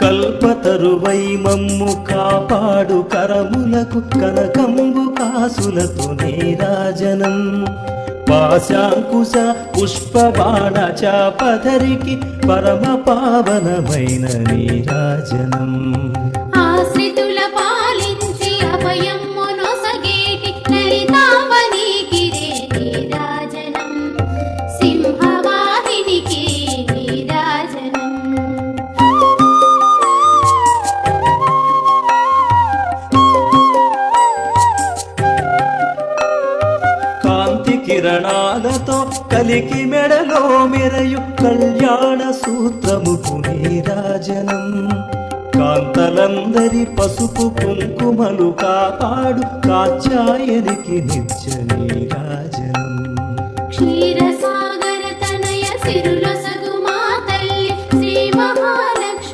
కల్పతరువై మమ్ము కాపాడు కరములకు కనకంబు కాసులతో నీరాజనం పాశాంకుశ పుష్పబాణ చాపధరికి పరమ పావనమైన నీరాజనం జ్యోతి కిరణాలతో కలికి మెడలో మెరయు కళ్యాణ సూత్రము నీరాజనం కాంతలందరి పసుపు కుంకుమలు కాపాడు కాచాయనికి నిత్య నీరాజనం క్షీరసాగర తనయ సిరుల